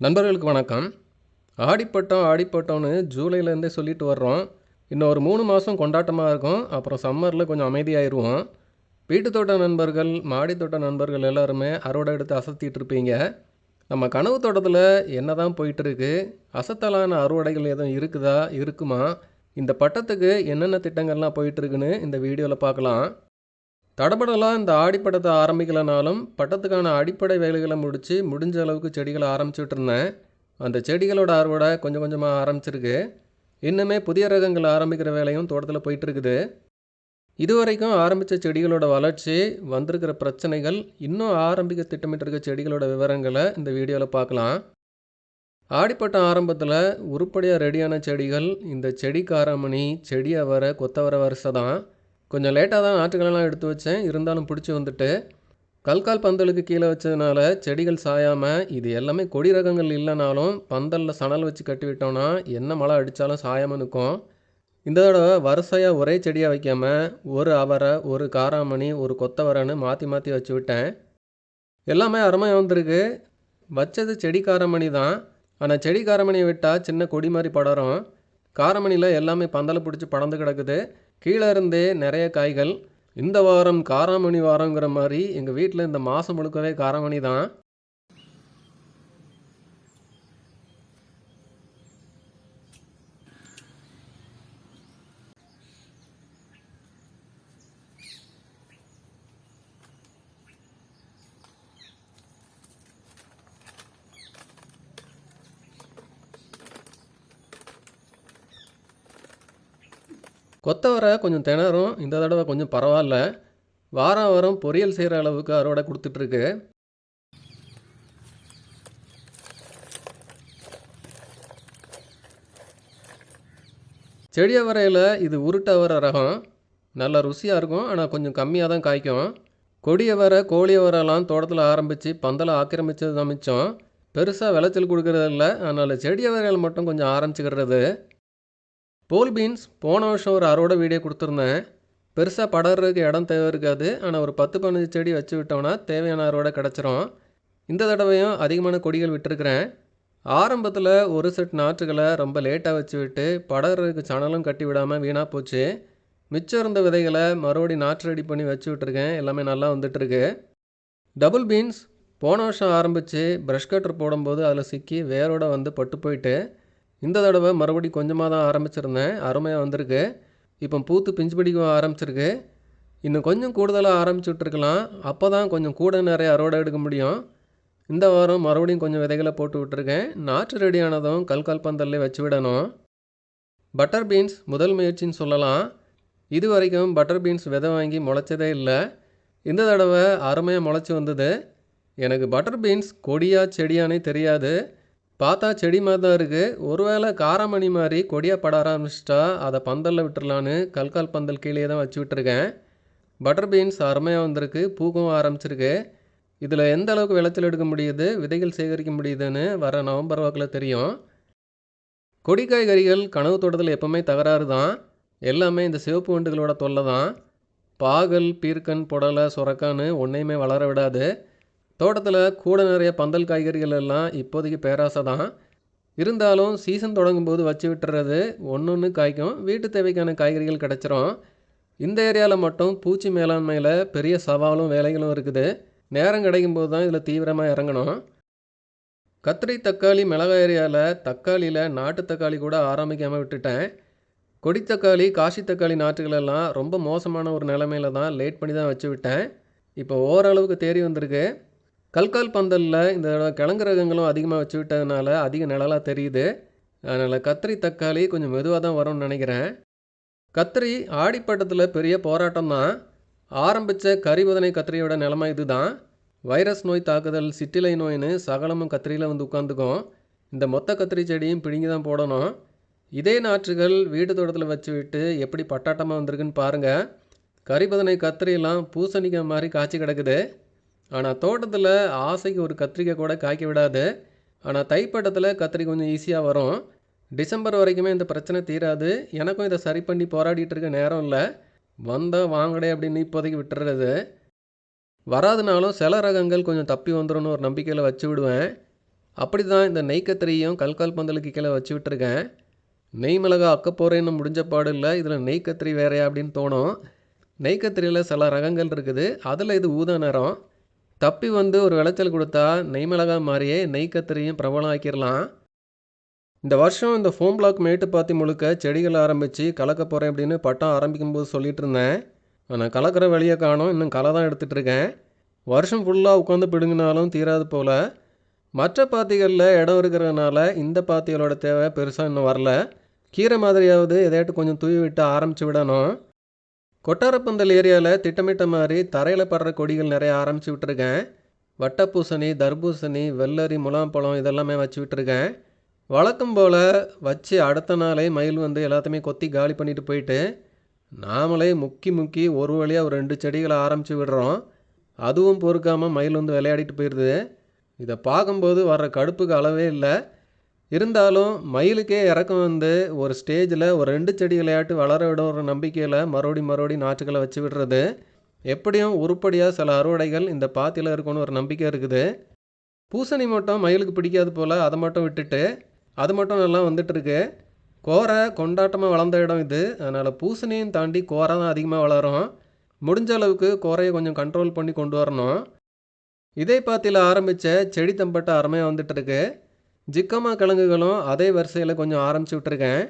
நண்பர்களுக்கு வணக்கம். ஆடிப்பட்டம் ஆடிப்பட்டம்னு ஜூலைலேருந்தே சொல்லிட்டு வர்றோம். இன்னும் ஒரு மூணு மாதம் கொண்டாட்டமாக இருக்கும். அப்புறம் சம்மரில் கொஞ்சம் அமைதியாயிருவோம். வீட்டு தோட்ட நண்பர்கள் மாடி தோட்ட நண்பர்கள் எல்லாருமே அறுவடை எடுத்து அசத்திட்டு இருப்பீங்க. நம்ம கனவு தோட்டத்தில் என்ன தான் போயிட்டுருக்கு? அசத்தலான அறுவடைகள் எதுவும் இருக்குதா? இருக்குமா? இந்த பட்டத்துக்கு என்னென்ன திட்டங்கள்லாம் போயிட்டுருக்குன்னு இந்த வீடியோவில் பார்க்கலாம். தடபடலாம் இந்த ஆடிப்பட்டத்தை ஆரம்பிக்கலனாலும் பட்டத்துக்கான அடிப்படை வேலைகளை முடித்து முடிஞ்ச அளவுக்கு செடிகளை ஆரம்பிச்சுட்டு இருந்தேன். அந்த செடிகளோட அறுவடை கொஞ்சம் கொஞ்சமாக ஆரம்பிச்சிருக்கு. இன்னுமே புதிய ரகங்கள் ஆரம்பிக்கிற வேலையும் தோட்டத்தில் போயிட்டுருக்குது. இதுவரைக்கும் ஆரம்பித்த செடிகளோட வளர்ச்சி வந்திருக்கிற பிரச்சனைகள் இன்னும் ஆரம்பிக்க திட்டமிட்டிருக்க செடிகளோட விவரங்களை இந்த வீடியோவில் பார்க்கலாம். ஆடிப்பட்டம் ஆரம்பத்தில் உருப்படியாக ரெடியான செடிகள் இந்த செடி காராமணி செடி அவரை கொத்தவரை வரிசை தான். கொஞ்சம் லேட்டாக தான் ஆற்றுகளெல்லாம் எடுத்து வச்சேன். இருந்தாலும் பிடிச்சி வந்துட்டு கல்கால் பந்தலுக்கு கீழே வச்சதுனால செடிகள் சாயாமல் இது எல்லாமே கொடி ரகங்கள் இல்லைனாலும் பந்தலில் சணல் வச்சு கட்டி விட்டோம்னா என்ன மழை அடித்தாலும் சாயாமல் நிற்கும். இந்த தடவை வரிசையாக ஒரே செடியாக வைக்காமல் ஒரு அவரை ஒரு காராமணி ஒரு கொத்தவரைன்னு மாற்றி மாற்றி வச்சு விட்டேன். எல்லாமே அருமையாக வந்திருக்கு. வச்சது செடி காரமணி தான். ஆனால் செடி காரமணியை விட்டால் சின்ன கொடி மாதிரி படரும். காரமணியில் எல்லாமே பந்தலை பிடிச்சி படர்ந்து கிடக்குது. கீழே இருந்தே நிறைய காய்கள் இந்த வாரம் காராமணி வாரங்கிற மாதிரி எங்கள் வீட்டில் இந்த மாதம் முழுக்கவே காராமணி தான். கொத்தவரை கொஞ்சம் திணறும். இந்த தடவை கொஞ்சம் பரவாயில்ல. வாரம் வாரம் பொரியல் செய்கிற அளவுக்கு அறுவடை கொடுத்துட்ருக்கு. செடி அவரையில் இது உருட்ட வர ரகம். நல்ல ருசியாக இருக்கும். ஆனால் கொஞ்சம் கம்மியாக தான் காய்க்கும். கொடி வர கோழி அவரைலாம் தோட்டத்தில் ஆரம்பித்து பந்தலை ஆக்கிரமித்தது தான் மிச்சம். பெருசாக விளைச்சல் கொடுக்கறது இல்லை. அதனால் செடி அவரையில் மட்டும் கொஞ்சம் ஆரம்பிச்சுக்கிறது. போல் பீன்ஸ் போன வருஷம் ஒரு அறுவடை வீடியோ கொடுத்துருந்தேன். பெருசாக படறதுக்கு இடம் தேவை இருக்காது. ஆனால் ஒரு பத்து பதினஞ்சு செடி வச்சு விட்டோம்னா தேவையான அறுவடை கிடச்சிரும். இந்த தடவையும் அதிகமான கொடிகள் விட்டுருக்குறேன். ஆரம்பத்தில் ஒரு செட் நாற்றுகளை ரொம்ப லேட்டாக வச்சு விட்டு படறதுக்கு சணலும் கட்டி விடாமல் வீணாக போச்சு. மிச்சம் இருந்த விதைகளை மறுபடி நாற்று ரெடி பண்ணி வச்சு விட்ருக்கேன் எல்லாமே நல்லா வந்துட்டுருக்கு. டபுள் பீன்ஸ் போன வருஷம் ஆரம்பித்து ப்ரஷ் கட்டர் போடும்போது அதில் சிக்கி வேரோட வந்து பட்டு போயிட்டு இந்த தடவை மறுபடி கொஞ்சமாக தான் ஆரம்பிச்சிருந்தேன். அருமையாக வந்திருக்கு. இப்போ பூத்து பிஞ்சு பிடிக்க ஆரம்பிச்சிருக்கு. இன்னும் கொஞ்சம் கூடுதலாக ஆரம்பிச்சு விட்ருக்கலாம் அப்போ தான் கொஞ்சம் கூட நிறைய அறுவடை எடுக்க முடியும். இந்த வாரம் மறுபடியும் கொஞ்சம் விதைகளை போட்டு விட்டுருக்கேன். நாற்று ரெடியானதும் கல்கால் பந்தல்லே வச்சு விடணும். பட்டர் பீன்ஸ் முதல் முயற்சின்னு சொல்லலாம். இது வரைக்கும் பட்டர் பீன்ஸ் விதை வாங்கி முளைச்சதே இல்லை. இந்த தடவை அருமையாக முளைச்சி வந்தது. எனக்கு பட்டர் பீன்ஸ் கொடியா செடியானே தெரியாது. பார்த்தா செடி மாதிரி தான் இருக்குது ஒருவேளை காராமணி மாதிரி கொடியாக பட ஆரம்பிச்சிட்டா அதை பந்தலில் விட்டுறலான்னு கல்கால் பந்தல் கீழே தான் வச்சு விட்டுருக்கேன். பட்டர் பீன்ஸ் அருமையாக வந்திருக்கு. பூக்கவும் ஆரம்பிச்சிருக்கு. இதில் எந்த அளவுக்கு விளைச்சல் எடுக்க முடியுது விதைகள் சேகரிக்க முடியுதுன்னு வர நவம்பர் வாக்கில் தெரியும். கொடி காய்கறிகள் கனவு தோட்டத்தில் எப்போவுமே தகராறு தான். எல்லாமே இந்த சிவப்பு வண்டுகளோட தொல்லை தான். பாகல் பீர்க்கன் புடலை சுரக்கான்னு ஒன்றையுமே வளர விடாது. தோட்டத்தில் கூட நிறைய பந்தல் காய்கறிகள் எல்லாம் இப்போதைக்கு பேராசை தான் இருந்தாலும் சீசன் தொடங்கும் போது வச்சு விட்டுறது ஒன்று ஒன்று காய்க்கும். வீட்டு தேவைக்கான காய்கறிகள் கிடச்சிரும். இந்த ஏரியாவில் மட்டும் பூச்சி மேலாண்மையில் பெரிய சவாலும் வேலைகளும் இருக்குது. நேரம் கிடைக்கும் போது தான் இதில் தீவிரமாக இறங்கணும். கத்திரி தக்காளி மிளகாய் ஏரியாவில் தக்காளியில் நாட்டு தக்காளி கூட ஆரம்பிக்காமல் விட்டுட்டேன். கொடி தக்காளி காசி தக்காளி நாற்றுகளெல்லாம் ரொம்ப மோசமான ஒரு நிலமையில தான் லேட் பண்ணி தான் வச்சு விட்டேன். இப்போ ஓரளவுக்கு தேறி வந்திருக்கு. கல்கால் பந்தலில் இந்த கிழங்கு ரகங்களும் அதிகமாக வச்சு விட்டதுனால அதிக நிழலாக தெரியுது. அதனால் கத்திரி தக்காளி கொஞ்சம் மெதுவாக தான் வரும்னு நினைக்கிறேன். கத்திரி ஆடிப்பட்டத்தில் பெரிய போராட்டம் தான். ஆரம்பித்த கரிபதனை கத்திரியோட நிலமை இது தான் வைரஸ் நோய் தாக்குதல் சிட்டிலை நோயின்னு சகலமும் கத்திரியில் வந்து உட்காந்துக்கும் இந்த மொத்த கத்திரி செடியும் பிடுங்கி தான் போடணும். இதே நாற்றுகள் வீட்டு தோட்டத்தில் வச்சு விட்டு எப்படி பட்டாட்டமாக வந்திருக்குன்னு பாருங்கள் கரிபதனை கத்திரியெல்லாம் பூசணிக்காய் மாதிரி காய்ச்சி கிடக்குது. ஆனால் தோட்டத்தில் ஆசைக்கு ஒரு கத்திரிக்காய் கூட காய்க்க விடாது. ஆனால் தைப்பட்டத்தில் கத்திரி கொஞ்சம் ஈஸியாக வரும். டிசம்பர் வரைக்குமே இந்த பிரச்சனை தீராது. எனக்கும் இதை சரி பண்ணி போராடிட்டு இருக்க நேரம் இல்லை. வந்தால் வாங்கடே அப்படின்னு இப்போதைக்கு விட்டுறது. வராதுனாலும் சில ரகங்கள் கொஞ்சம் தப்பி வந்துடும் ஒரு நம்பிக்கையில் வச்சு விடுவேன். அப்படி தான் இந்த நெய் கத்திரியும் கல்கால் பந்தலுக்கு கீழே வச்சு விட்டுருக்கேன். நெய் மிளகா அக்க போகிறேன்னு முடிஞ்ச பாடு இல்லை. இதில் நெய் கத்திரி வேறையா அப்படின்னு தோணும். நெய் கத்திரியில் சில ரகங்கள் இருக்குது. அதில் இது ஊதா நிறம். தப்பி வந்து ஒரு விளைச்சல் கொடுத்தா நெய்மிளகா மாதிரியே நெய் கத்திரியும் பிரபலம் ஆக்கிடலாம் இந்த வருஷம் இந்த ஃபோம் பிளாக் மேட்டு பாத்தி முழுக்க செடிகள் ஆரம்பித்து கலக்க போகிறேன் அப்படின்னு பட்டம் ஆரம்பிக்கும் போது இருந்தேன். ஆனால் கலக்கிற வழியை காணும். இன்னும் களை தான் எடுத்துகிட்டு இருக்கேன். வருஷம் ஃபுல்லாக உட்காந்து பிடுங்கினாலும் தீராது போல். மற்ற பாத்திகளில் இடம் இருக்கிறதுனால இந்த பாத்திகளோட தேவை பெருசாக இன்னும் வரல. கீரை மாதிரியாவது எதையாட்டு கொஞ்சம் தூவி விட்டு ஆரம்பித்து விடணும். கொட்டாரப்பந்தல் ஏரியாவில் திட்டமிட்ட மாதிரி தரையில் படுற கொடிகள் நிறைய ஆரம்பித்து விட்டுருக்கேன். வட்டப்பூசணி தர்பூசணி வெள்ளரி முலாம்பழம் இதெல்லாமே வச்சு விட்டுருக்கேன். வழக்கம் போல் வச்சு அடுத்த நாளே மயில் வந்து எல்லாத்தையுமே கொத்தி காலி பண்ணிட்டு போயிட்டு நாமளே முக்கி முக்கி ஒரு வழியாக ஒரு ரெண்டு செடிகளை ஆரம்பித்து விடுறோம். அதுவும் பொறுக்காமல் மயில் வந்து விளையாடிட்டு போயிடுது இதை பார்க்கும்போது வர்ற கடுப்புக்கு அளவே இல்லை. இருந்தாலும் மயிலுக்கே இறக்கம் வந்து ஒரு ஸ்டேஜில் ஒரு ரெண்டு செடிகளையாட்டு வளர விடுற நம்பிக்கையில் மறுபடி மறுபடி நாற்றுகளை வச்சு விடுறது. எப்படியும் உருப்படியாக சில அறுவடைகள் இந்த பாத்தியில் இருக்கும்னு ஒரு நம்பிக்கை இருக்குது. பூசணி மட்டும் மயிலுக்கு பிடிக்காது போல் அதை மட்டும் விட்டுட்டு அது மட்டும் நல்லா வந்துட்டுருக்கு. கோரை கொண்டாட்டமாக வளர்ந்த இடம் இது. அதனால் பூசணியும் தாண்டி கோரை தான் அதிகமாக வளரும். முடிஞ்ச அளவுக்கு கோரையை கொஞ்சம் கண்ட்ரோல் பண்ணி கொண்டு வரணும். இதே பாத்தியில் ஆரம்பித்த செடி தம்பட்டை அருமையாக வந்துட்டுருக்கு. ஜிக்கமா கிழங்குகளும் அதே வரிசையில் கொஞ்சம் ஆரம்பிச்சு விட்டுருக்கேன்.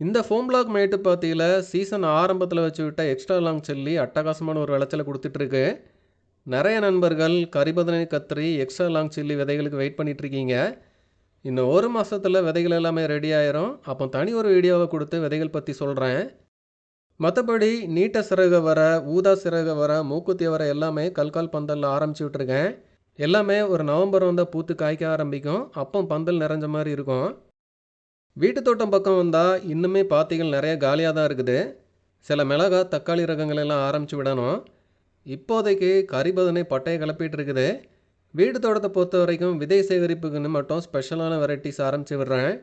இந்த ஃபோம் பிளாக் மேட்டு பாத்தியில் சீசன் ஆரம்பத்தில் வச்சு விட்ட எக்ஸ்ட்ரா லாங் செல்லி அட்டகாசமான ஒரு விளைச்சலை கொடுத்துட்ருக்கு. நிறைய நண்பர்கள் கரிபதனை கத்திரி எக்ஸ்ட்ரா லாங் சில்லி விதைகளுக்கு வெயிட் பண்ணிகிட்ருக்கீங்க இருக்கீங்க இன்னும் ஒரு மாதத்தில் விதைகள் எல்லாமே ரெடி ஆயிரும். அப்போ தனி ஒரு வீடியோவை கொடுத்து விதைகள் பற்றி சொல்கிறேன் மற்றபடி நீட்ட சிறகு வர ஊதா சிறகு வர மூக்குத்தி வர எல்லாமே கல்கால் பந்தலில் ஆரம்பிச்சு விட்ருக்கேன் எல்லாமே ஒரு நவம்பர் வந்தால் பூத்து காய்க்க ஆரம்பிக்கும். அப்போ பந்தல் நிறைஞ்ச மாதிரி இருக்கும். வீட்டு தோட்டம் பக்கம் வந்தால் இன்னுமே பாத்திகள் நிறைய காலியாக தான் இருக்குது. சில மிளகா தக்காளி ரகங்கள் எல்லாம் ஆரம்பித்து விடணும். இப்போதைக்கு கரிபதனை பட்டையை கிளப்பிட்டு இருக்குது. வீடு தோட்டத்தை பொறுத்த வரைக்கும் விதை சேகரிப்புக்குன்னு மட்டும் ஸ்பெஷலான வெரைட்டிஸ் ஆரம்பித்து விடுறேன்.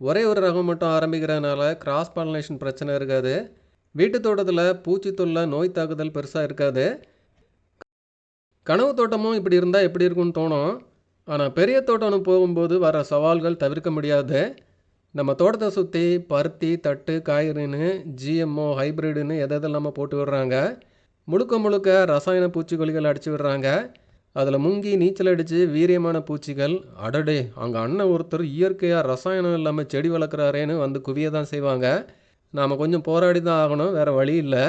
ஒரே ஒரு ரகம் மட்டும் ஆரம்பிக்கிறதுனால கிராஸ் பாலினேஷன் பிரச்சனை இருக்காது. வீட்டு தோட்டத்தில் பூச்சி தொல்லை நோய் தாக்குதல் பெருசாக இருக்காது. கனவு தோட்டமும் இப்படி இருந்தால் எப்படி இருக்கும்னு தோணும். ஆனால் பெரிய தோட்டம்னு போகும்போது வர சவால்கள் தவிர்க்க முடியாது. நம்ம தோட்டத்தை சுற்றி பருத்தி தட்டு காய்கறின்னு ஜிஎம்ஓ ஹைப்ரிடுன்னு எதை எதெல்லாமல் போட்டு விடுறாங்க முழுக்க முழுக்க ரசாயன பூச்சிக்கொல்லிகள் அடித்து விடுறாங்க. அதில் முங்கி நீச்சல் அடித்து வீரியமான பூச்சிகள் அடடே அங்கே அண்ணன் ஒருத்தர் இயற்கையாக ரசாயனம் இல்லாமல் செடி வளர்க்குறாரேன்னு வந்து குவிய தான் செய்வாங்க. நாம் கொஞ்சம் போராடி தான் ஆகணும் வேறு வழி இல்லை.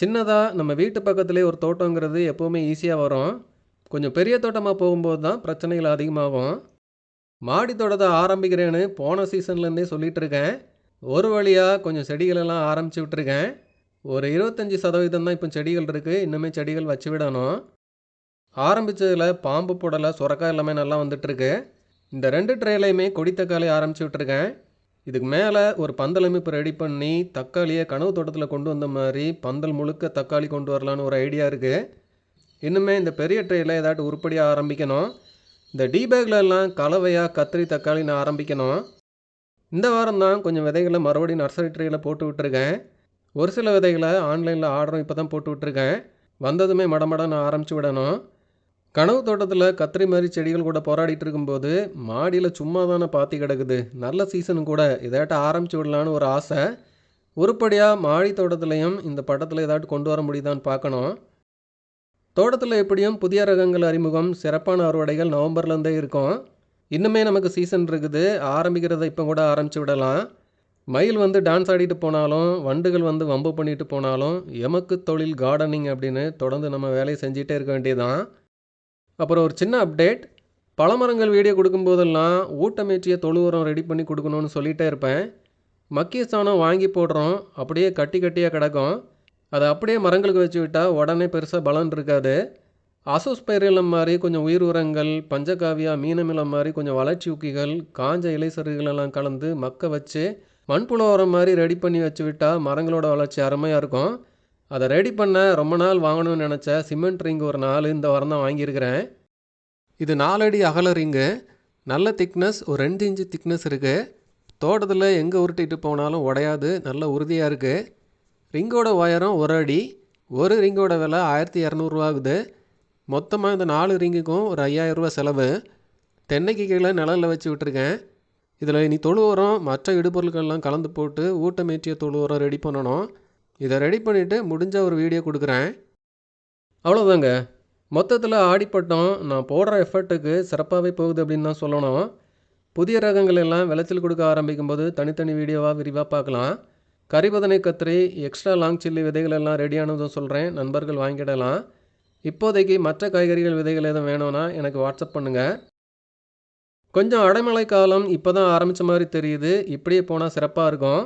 சின்னதாக நம்ம வீட்டு பக்கத்துலேயே ஒரு தோட்டங்கிறது எப்போவுமே ஈஸியாக வரும். கொஞ்சம் பெரிய தோட்டமாக போகும்போது தான் பிரச்சனைகள் அதிகமாகும். மாடி தோட்டத்தை ஆரம்பிக்கிறேன்னு போன சீசன்லேருந்தே சொல்லிகிட்டு இருக்கேன். ஒரு வழியாக கொஞ்சம் செடிகளெல்லாம் ஆரம்பித்து விட்டுருக்கேன். ஒரு இருபத்தஞ்சி சதவீதம் தான் இப்போ செடிகள் இருக்குது இன்னுமே செடிகள் வச்சு விடணும். ஆரம்பித்ததில் பாம்பு புடலை சுரக்காய் எல்லாமே நல்லா வந்துட்டுருக்கு இந்த ரெண்டு ட்ரேலையுமே கொடி தக்காளி ஆரம்பித்து விட்டுருக்கேன். இதுக்கு மேலே ஒரு பந்தல் அமைப்பு ரெடி பண்ணி தக்காளியை கனவு தோட்டத்தில் கொண்டு வந்த மாதிரி பந்தல் முழுக்க தக்காளி கொண்டு வரலான்னு ஒரு ஐடியா இருக்குது இன்னுமே இந்த பெரிய ட்ரேயில் ஏதாட்டும் உருப்படியாக ஆரம்பிக்கணும். இந்த டீ பேக்லெல்லாம் கலவையாக கத்திரி தக்காளின்னு ஆரம்பிக்கணும். இந்த வாரம் தான் கொஞ்சம் விதைகளை மறுபடியும் நர்சரி ட்ரேயில் போட்டு விட்டுருக்கேன். ஒரு சில விதைகளை ஆன்லைனில் ஆர்டரும் இப்போ தான் போட்டு விட்டுருக்கேன். வந்ததுமே மடமடன்னு ஆரம்பித்து விடணும். கனவு தோட்டத்தில் கத்திரி மாதிரி செடிகள் கூட போராடிட்டு இருக்கும்போது மாடியில் சும்மா தானே பாத்தி கிடக்குது. நல்ல சீசனும் கூட இதாட்ட ஆரம்பித்து விடலான்னு ஒரு ஆசை. உருப்படியாக மாடி தோட்டத்துலையும் இந்த படத்தில் ஏதாட்டு கொண்டு வர முடியுதான்னு பார்க்கணும். தோட்டத்தில் எப்படியும் புதிய ரகங்கள் அறிமுகம் சிறப்பான அறுவடைகள் நவம்பர்லேருந்தே இருக்கும். இன்னுமே நமக்கு சீசன் இருக்குது. ஆரம்பிக்கிறத இப்போ கூட ஆரம்பித்து விடலாம். மயில் வந்து டான்ஸ் ஆடிட்டு போனாலும் வண்டுகள் வந்து வம்பு பண்ணிட்டு போனாலும் எமக்கு தொழில் கார்டனிங் அப்படின்னு தொடர்ந்து நம்ம வேலையை செஞ்சிகிட்டே இருக்க வேண்டியதான் அப்புறம் ஒரு சின்ன அப்டேட் பழமரங்கள் வீடியோ கொடுக்கும்போதெல்லாம் ஊட்டமேற்றிய தொழு உரம் ரெடி பண்ணி கொடுக்கணும்னு சொல்லிகிட்டே இருப்பேன். மக்கிய சாணம் வாங்கி போடுறோம். அப்படியே கட்டி கட்டியாக கிடக்கும். அதை அப்படியே மரங்களுக்கு வச்சு விட்டால் உடனே பெருசாக பலன் இருக்காது. அசோஸ்பைரிலம் மாதிரி கொஞ்சம் உயிர் உரங்கள் பஞ்சகாவியா மீனமிலம் மாதிரி கொஞ்சம் வளர்ச்சி ஊக்கிகள் காஞ்ச இலை எல்லாம் கலந்து மக்க வச்சு மண்புழு உரம் மாதிரி ரெடி பண்ணி வச்சு விட்டால் மரங்களோட வளர்ச்சி அருமையாக இருக்கும். அதை ரெடி பண்ண ரொம்ப நாள் வாங்கணும்னு நினச்ச சிமெண்ட் ரிங் ஒரு நாலு இந்த வாரம் தான் வாங்கியிருக்கிறேன். இது நாலடி அகல ரிங்கு நல்ல திக்னஸ் ஒரு ரெண்டு இன்ச்சு திக்னஸ் இருக்குது தோட்டத்தில் எங்கே உருட்டிட்டு போனாலும் உடையாது நல்ல உறுதியாக இருக்குது ரிங்கோட உயரம் ஒரு அடி. ஒரு ரிங்கோட விலை ஆயிரத்தி இரநூறுவா ஆகுது. மொத்தமாக இந்த நாலு ரிங்குக்கும் ஒரு ஐயாயிரரூவா செலவு. தென்னைக்கு கீழே நிழலில் வச்சு விட்டுருக்கேன். இதில் இனி தொழு உரம் மற்ற இடுபொருட்கள்லாம் கலந்து போட்டு ஊட்டமேற்றிய தொழு உரம் ரெடி பண்ணணும். இதை ரெடி பண்ணிவிட்டு முடிஞ்ச ஒரு வீடியோ கொடுக்குறேன். அவ்வளோதாங்க மொத்தத்தில் ஆடிப்பட்டம் நான் போடுற எஃபர்ட்டுக்கு சிறப்பாகவே போகுது அப்படின்னு தான் சொல்லணும். புதிய ரகங்கள் எல்லாம் விளைச்சல் கொடுக்க ஆரம்பிக்கும் போது தனித்தனி வீடியோவாக விரிவாக பார்க்கலாம். கரிபதனை கத்திரி எக்ஸ்ட்ரா லாங் சில்லி விதைகள் எல்லாம் ரெடியானதும் சொல்கிறேன் நண்பர்கள் வாங்கிடலாம். இப்போதைக்கு மற்ற காய்கறிகள் விதைகள் எதுவும் வேணும்னா எனக்கு வாட்ஸ்அப் பண்ணுங்கள் கொஞ்சம் அடைமழை காலம் இப்போ தான் ஆரம்பித்த மாதிரி தெரியுது. இப்படியே போனால் சிறப்பாக இருக்கும்.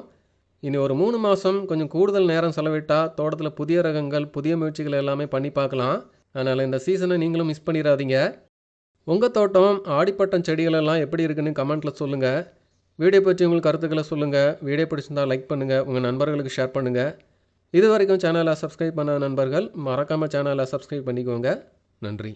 இனி ஒரு மூணு மாதம் கொஞ்சம் கூடுதல் நேரம் செலவிட்டால் தோட்டத்தில் புதிய ரகங்கள் புதிய முயற்சிகள் எல்லாமே பண்ணி பார்க்கலாம். அதனால் இந்த சீசனை நீங்களும் மிஸ் பண்ணிடாதீங்க. உங்கள் தோட்டம் ஆடிப்பட்டம் செடிகள் எல்லாம் எப்படி இருக்குன்னு கமெண்ட்டில் சொல்லுங்கள் வீடியோ பற்றி உங்களுக்கு கருத்துக்களை சொல்லுங்கள் வீடியோ பிடிச்சிருந்தால் லைக் பண்ணுங்கள் உங்கள் நண்பர்களுக்கு ஷேர் பண்ணுங்கள் இது வரைக்கும் சேனலை சப்ஸ்கிரைப் பண்ண நண்பர்கள் மறக்காமல் சேனலை சப்ஸ்கிரைப் பண்ணிக்கோங்க. நன்றி.